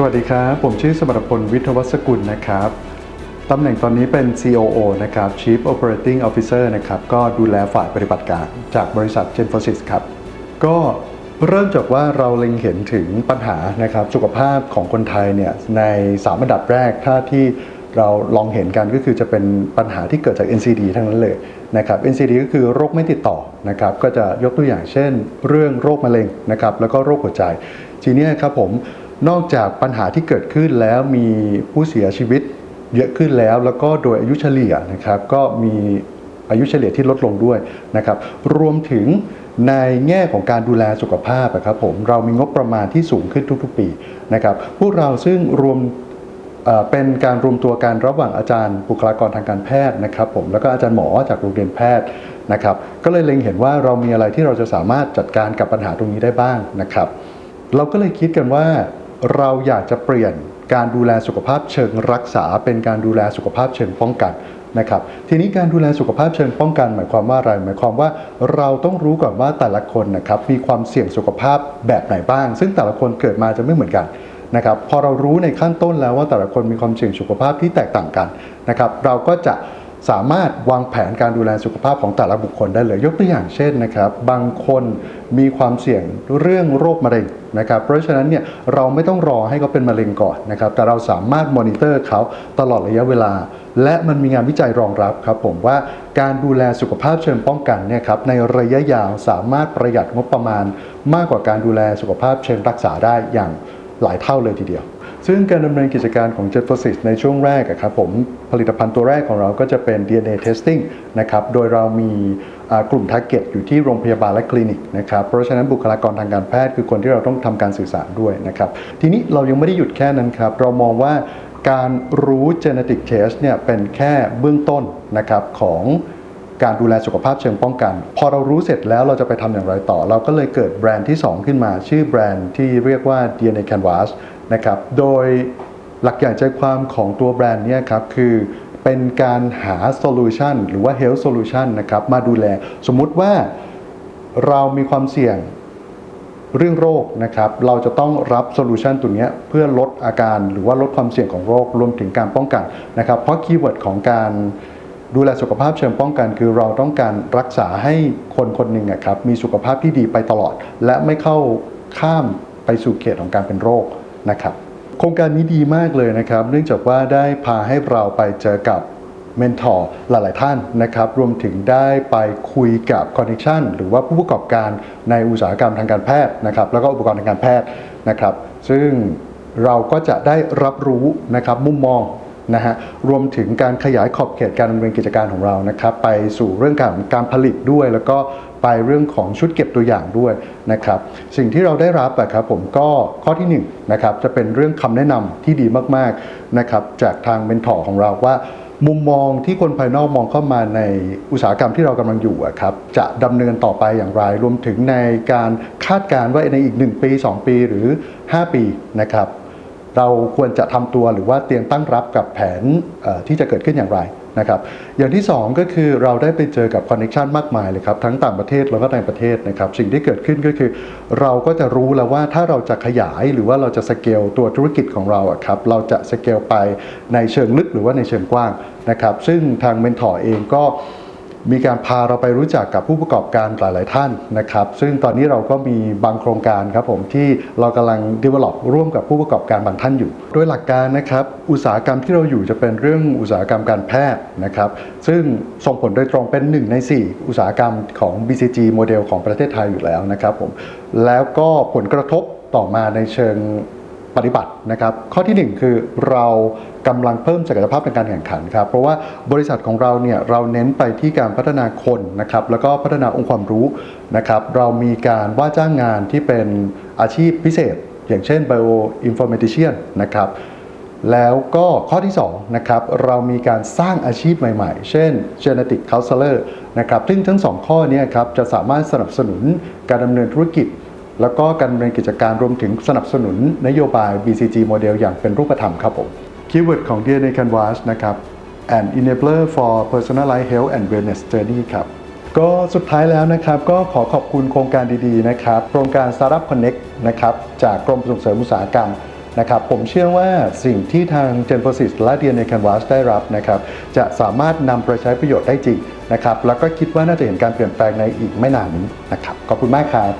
สวัสดีครับ ผมชื่อสมรพลวิทวัฒกุลนะครับตำแหน่งตอนนี้เป็น COO นะครับ Chief Operating Officer นะครับ ก็ดูแลฝ่ายปฏิบัติการจากบริษัท Genfosys ครับ ก็เริ่มจากว่าเราเล็งเห็นถึงปัญหานะครับสุขภาพของคนไทยเนี่ยในสามอันดับแรกถ้าที่เราลองเห็นกันก็คือจะเป็นปัญหาที่เกิดจาก NCD ทั้งนั้นเลยนะครับ NCD ก็คือโรคไม่ติดต่อนะครับ ก็จะยกตัวอย่างเช่น เรื่องโรคมะเร็งนะครับ แล้วก็โรคหัวใจ ทีนี้ครับผม นอกจากปัญหาที่เกิดขึ้นแล้วมีผู้เสียชีวิตเยอะขึ้นแล้ว แล้วก็โดยอายุเฉลี่ยนะครับก็มีอายุเฉลี่ยที่ลดลงด้วยนะครับ รวมถึงในแง่ของการดูแลสุขภาพครับผมเรามีงบประมาณที่สูงขึ้นทุกๆ ปีนะครับ พวกเราซึ่งรวมเอ่อเป็นการรวมตัวกันระหว่างอาจารย์บุคลากรทางการแพทย์นะครับผมแล้วก็อาจารย์หมอจากโรงเรียนแพทย์นะครับ ก็เลยเล็งเห็นว่าเรามีอะไรที่เราจะสามารถจัดการกับปัญหาตรงนี้ได้บ้างนะครับ เราก็เลยคิดกันว่า เราอยากจะเปลี่ยนการดูแลสุขภาพเชิงรักษา เป็นการดูแลสุขภาพเชิงป้องกันนะครับทีนี้การดูแลสุขภาพเชิงป้องกัน หมายความว่าอะไรหมายความว่าเราต้องรู้ก่อนว่าแต่ละคนนะครับมีความเสี่ยงสุขภาพแบบไหนบ้าง ซึ่งแต่ละคนเกิดมาจะไม่เหมือนกันนะครับพอเรารู้ในขั้นต้นแล้วว่าแต่ละคนมีความเสี่ยงสุขภาพที่แตกต่างกันนะครับเราก็จะ สามารถวางแผนการดูแลสุขภาพของแต่ละบุคคลได้เลย ยกตัวอย่างเช่นนะครับ บางคนมีความเสี่ยงเรื่องโรคมะเร็งนะครับ เพราะฉะนั้นเนี่ยเราไม่ต้องรอให้เขาเป็นมะเร็งก่อนนะครับ แต่เราสามารถมอนิเตอร์เขาตลอดระยะเวลา และมันมีงานวิจัยรองรับครับผมว่าการดูแลสุขภาพเชิงป้องกันเนี่ยครับในระยะยาวสามารถประหยัดงบประมาณ มากกว่าการดูแลสุขภาพเชิงรักษาได้อย่างหลายเท่าเลยทีเดียว ซึ่งการดำเนินกิจการของ j e t f o s i s ในช่วงแรกครับผมผลิตภัณฑ์ตัวแรกของเราก็จะเป็น DNA testing นะครับโดยเรามีกลุ่ม target อยู่ที่โรงพยาบาลและคลินิกนะครับเพราะฉะนั้นบุคลากรทางการแพทย์คือคนที่เราต้องทำการสื่อสารด้วยนะครับทีนี้เรายังไม่ได้หยุดแค่นั้นครับ เรามองว่าการรู้ genetic test เนี่ยเป็นแค่เบื้องต้นนะครับของ การดูแลสุขภาพเชิงป้องกัน พอเรารู้เสร็จแล้วเราจะไปทำอย่างไรต่อ เราก็เลยเกิดแบรนด์ที่ 2 ขึ้นมา ชื่อแบรนด์ที่เรียกว่า DNA Canvas นะครับโดยหลักใหญ่ใจความของตัวแบรนด์เนี้ครับคือเป็นการหาโซลูชันหรือว่า health solution นะครับมาดูแลสมมุติว่าเรามีความเสี่ยงเรื่องโรคนะครับ เราจะต้องรับโซลูชันตัวนี้เพื่อลดอาการหรือว่าลดความเสี่ยงของโรครวมถึงการป้องกันนะครับ เพราะคีย์เวิร์ดของการ ดูแลสุขภาพเชิงป้องกันคือเราต้องการรักษาให้คนคนหนึ่งครับมีสุขภาพที่ดีไปตลอด และไม่เข้าข้ามไปสู่เขตของการเป็นโรคนะครับ โครงการนี้ดีมากเลยนะครับ เนื่องจากว่าได้พาให้เราไปเจอกับเมนทอร์หลาย ๆ ท่านนะครับ รวมถึงได้ไปคุยกับคอนเน t ชันหรือว่าผู้ประกอบการในอุตสาหกรรมทางการแพทย์นะครับ แล้วก็อุปกรณ์ทางการแพทย์นะครับ ซึ่งเราก็จะได้รับรู้นะครับมุมมอง นะฮะรวมถึงการขยายขอบเขตการดำเนินกิจการของเรานะครับไปสู่เรื่องการการผลิตด้วย แล้วก็ไปเรื่องของชุดเก็บตัวอย่างด้วยนะครับสิ่งที่เราได้รับอะครับผมก็ข้อที่หนึ่งนะครับจะเป็นเรื่องคำแนะนำที่ดีมากๆนะครับจากทางเมนทอร์ของเราว่ามุมมองที่คนภายนอกมองเข้ามาในอุตสาหกรรมที่เรากำลังอยู่อะครับจะดำเนินต่อไปอย่างไร รวมถึงในการคาดการณ์ว่าในอีก 1 ปี 2 ปีหรือ 5 ปีนะครับ เราควรจะทำตัวหรือว่าเตรียมตั้งรับกับแผนที่จะเกิดขึ้นอย่างไรนะครับอย่างที่ 2 ก็คือเราได้ไปเจอกับคอนเน t ชันมากมายเลยครับทั้งต่างประเทศแล้วก็ในประเทศนะครับสิ่งที่เกิดขึ้นก็คือ เราก็จะรู้แล้วว่าถ้าเราจะขยายหรือว่าเราจะสเกลตัวธุรกิจของเราครับเราจะสเกลไปในเชิงลึกหรือว่าในเชิงกว้างนะครับซึ่งทางเมนทอร์เองก็ มีการพาเราไปรู้จักกับผู้ประกอบการหลาย ๆ ท่านนะครับ ซึ่งตอนนี้เราก็มีบางโครงการครับผมที่เรากำลัง develop ร่วมกับผู้ประกอบการบางท่านอยู่ โดยหลักการนะครับ อุตสาหกรรมที่เราอยู่จะเป็นเรื่องอุตสาหกรรมการแพทย์นะครับ ซึ่งส่งผลโดยตรงเป็น 1 ใน 4 อุตสาหกรรมของ BCG โมเดลของประเทศไทยอยู่แล้วนะครับผมแล้วก็ผลกระทบต่อมาในเชิง ปฏิบัตินะครับ ข้อทีหนึ่1 คือเรากำลังเพิ่มศักยภาพในการแข่งขันครับ เพราะว่าบริษัทของเราเนี่ยเราเน้นไปที่การพัฒนาคนนะครับ แล้วก็พัฒนาองค์ความรู้นะครับ เรามีการว่าจ้างงานที่เป็นอาชีพพิเศษ อย่างเช่น bioinformatician นะครับแล้วก็ข้อที่2นะครับเรามีการสร้างอาชีพใหม่ๆ เช่น genetic counselor นะครับซึ่งทั้งสองข้อเนี้ครับจะสามารถสนับสนุนการดำเนินธุรกิจ แล้วก็การดำเนินกิจการรวมถึงสนับสนุนนโยบาย BCG โมเดลอย่างเป็นรูปธรรมครับผมคีย์เวิร์ดของ DNA Canvas นะครับ an enabler for personalized health and wellness journey ครับก็สุดท้ายแล้วนะครับก็ขอขอบคุณโครงการดีๆนะครับโครงการ Startup Connect นะครับจากกรมส่งเสริมอุตสาหกรรมนะครับผมเชื่อว่าสิ่งที่ทาง g e n f o s i s และ DNA Canvas ได้รับนะครับจะสามารถนำไปใช้ประโยชน์ได้จริงนะครับแล้วก็คิดว่าน่าจะเห็นการเปลี่ยนแปลงในอีกไม่นานนี้นะครับขอบคุณมากครับ